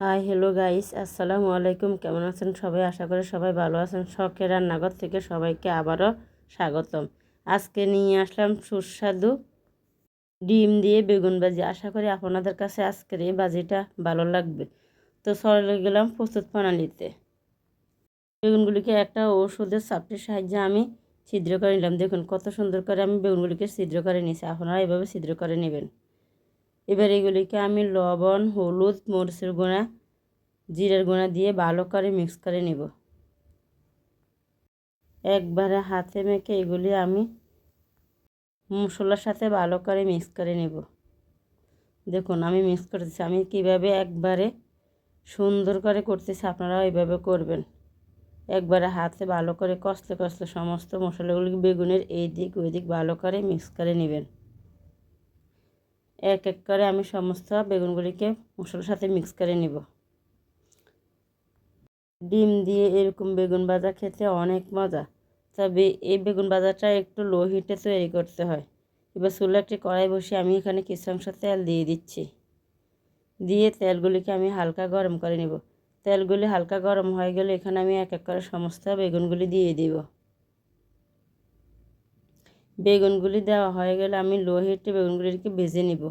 Hi hello guys আসসালামু আলাইকুম কেমন আছেন সবাই? আশা করি সবাই ভালো আছেন। শখের রান্নাঘর থেকে সবাইকে আবারও স্বাগতম। আজকে নিয়ে আসলাম সুস্বাদু ডিম দিয়ে বেগুন ভাজি। আশা করি আপনাদের কাছে আজকের এই ভাজিটা ভালো লাগবে। তো চলে গেলাম প্রস্তুত প্রণালীতে। বেগুনগুলিকে একটা ওষুধের চাপটির সাহায্যে আমি ছিদ্র করে নিলাম। দেখুন, কত সুন্দর করে আমি বেগুনগুলিকে ছিদ্র করে নিয়েছি। আপনারা এভাবে ছিদ্র করে নেবেন। এবার এগুলিকে আমি লবণ, হলুদ, মরিচের গুঁড়া, জিরের গুঁড়া দিয়ে ভালো করে মিক্স করে নেব। একবারে হাতে মেখে এগুলি আমি মশলার সাথে ভালো করে মিক্স করে নেব। দেখুন, আমি মিক্স করতেছি। আমি কীভাবে একবারে সুন্দর করে করতেছি আপনারাও এইভাবে করবেন। একবারে হাতে ভালো করে কষলে কষলে সমস্ত মশলাগুলি বেগুনের এই দিক ওই দিক ভালো করে মিক্স করে নেবেন। এক এক করে আমি সমস্ত বেগুনগুলিকে মশলার সাথে মিক্স করে নিব। ডিম দিয়ে এরকম বেগুন ভাজা খেতে অনেক মজা। তবে এই বেগুন ভাজাটা একটু লো হিটে তৈরি করতে হয়। এবার চুলে একটি কড়াই বসে আমি এখানে কিছু অংশ তেল দিয়ে দিচ্ছি। দিয়ে তেলগুলিকে আমি হালকা গরম করে নেব। তেলগুলি হালকা গরম হয়ে গেলে এখানে আমি এক এক করে সমস্ত বেগুনগুলি দিয়ে দিব। বেগুনগুলি দেওয়া হয়ে গেলে আমি লো হিটে বেগুনগুলিকে ভেজে নিব।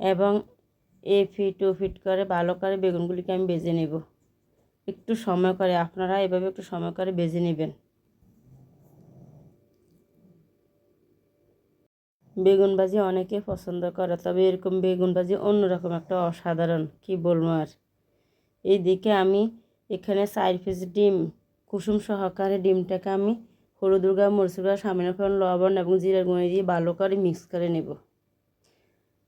এবং এ ফিট, ও ফিট করে, ভালো করে বেগুনগুলিকে আমি ভেজে নেব। একটু সময় করে, আপনারা এভাবে একটু সময় করে ভেজে নেবেন। বেগুন ভাজি অনেকে পছন্দ করে, তবে এরকম বেগুন ভাজি অন্যরকম একটা অসাধারণ, কি বলব আর। এইদিকে আমি এখানে চার পিস ডিম, কুসুম সহকারে ডিমটাকে আমি হলুদ দুর্গা মরিচুর্গা সামান্য ফোড়ন লবণ এবং জিরার গুঁড়ি দিয়ে ভালো করে মিক্স করে নেব।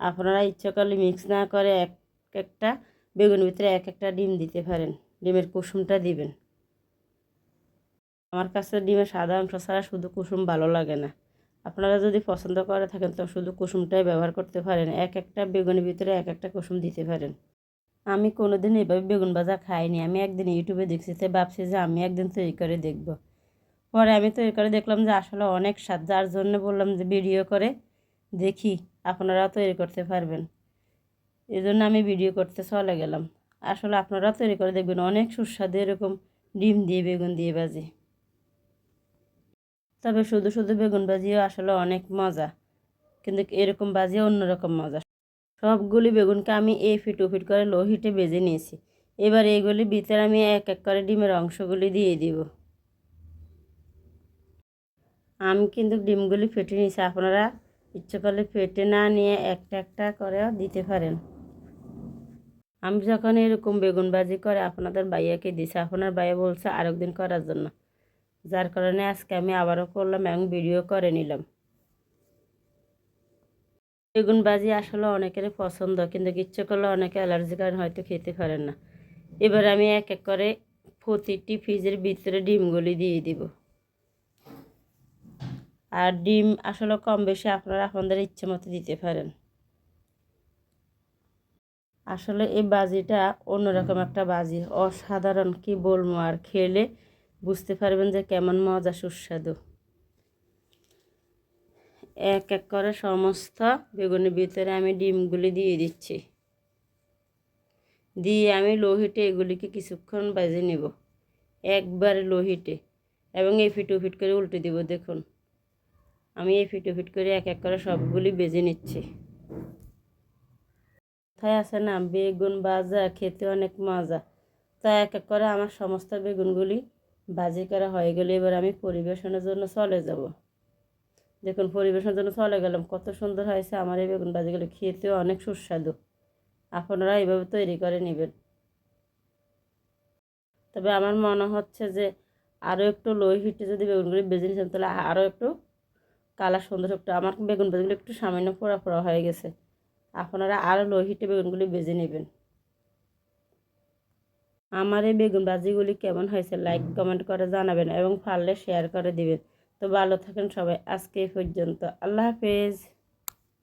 আপনারা ইচ্ছা করলে মিক্স না করে এক একটা, বেগুনের ভিতরে এক একটা ডিম দিতে পারেন। ডিমের কুসুমটা দিবেন। আমার কাছে ডিমের সাদা অংশ ছাড়া শুধু কুসুম ভালো লাগে না। আপনারা যদি পছন্দ করে থাকেন, তো শুধু কুসুমটাই ব্যবহার করতে পারেন। এক একটা বেগুনের ভিতরে এক একটা কুসুম দিতে পারেন। আমি কোনো দিন এভাবে বেগুন ভাজা খাইনি। আমি একদিন ইউটিউবে দেখছি, তো ভাবছি যে আমি একদিন তৈরি করে দেখব। পরে আমি তৈরি করে দেখলাম যে আসলে অনেক স্বাদ, যার জন্য বললাম যে ভিডিও করে দেখি আপনারাও তৈরি করতে পারবেন। এই জন্য আমি ভিডিও করতে চলে গেলাম। আসলে আপনারা তৈরি করে দেখবেন, অনেক সুস্বাদু এরকম ডিম দিয়ে বেগুন দিয়ে ভাজি। তবে শুধু শুধু বেগুন ভাজিও আসলে অনেক মজা, কিন্তু এরকম ভাজিও অন্যরকম মজা। সবগুলি বেগুনকে আমি এই ফিট ও ফিট করে লো হিটে বেজে নিয়েছি। এবার এইগুলি ভিতরে আমি এক এক করে ডিমের অংশগুলি দিয়ে দিব। আমি কিন্তু ডিমগুলি ফেটে নিয়েছি। আপনারা ইচ্ছে করলে ফেটে না নিয়ে একটা একটা করেও দিতে পারেন। আমি যখন এরকম বেগুন ভাজি করে আপনাদের বাইয়াকে দিছি, আপনার বাইয়া বলছে আরেকদিন করার জন্য। যার কারণে আজকে আমি আবারও করলাম এবং ভিডিও করে নিলাম। বেগুন ভাজি আসলে অনেকের পছন্দ, কিন্তু ইচ্ছে করলে অনেকে অ্যালার্জি কারণ হয়তো খেতে পারেন না। এবার আমি এক এক করে প্রতিটি ফ্রিজের ভিতরে ডিমগুলি দিয়ে দিব। আর ডিম আসলে কম বেশি আপনারা আপনাদের ইচ্ছে মতো দিতে পারেন। আসলে এই বাজিটা অন্যরকম একটা বাজি অসাধারণ কি বলব আর খেলে বুঝতে পারবেন যে কেমন মজা সুস্বাদু। এক এক করে সমস্ত বেগুনের ভিতরে আমি ডিমগুলি দিয়ে দিচ্ছি। দিয়ে আমি লোহিটে এগুলিকে কিছুক্ষণ বাজে নেব। একবারে লোহিটে এবং এই ফিট ফিট করে উল্টে দেব দেখুন। আমি এই ফিট ফিট করে এক এক করে সবগুলি বেজে নিচ্ছি। কোথায় আছে না? বেগুন ভাজা, খেতে অনেক মজা। তা এক এক করে আমার সমস্ত বেগুনগুলি ভাজি করা হয়ে গেলে। এবার আমি পরিবেশনের জন্য চলে যাব। দেখুন, পরিবেশনের জন্য চলে গেলাম। কত সুন্দর হয়েছে আমার এই বেগুন ভাজিগুলো। খেতেও অনেক সুস্বাদু। আপনারা এইভাবে তৈরি করে নেবেন। তবে আমার মনে হচ্ছে যে আরও একটু লো হিটে যদি বেগুনগুলি বেজে নিতেন, তাহলে আরও একটু কালার সুন্দর একটু, আমার বেগুন ভাজিগুলো একটু সামান্য পোড়া পোড়া হয়ে গেছে। আপনারা আরও লো হিটে বেগুনগুলি বেজে নেবেন। আমার এই বেগুন বাজিগুলি কেমন হয়েছে লাইক কমেন্ট করে জানাবেন এবং পারলে শেয়ার করে দিবেন। তো ভালো থাকেন সবাই, আজকে এই পর্যন্ত। আল্লাহ হাফেজ।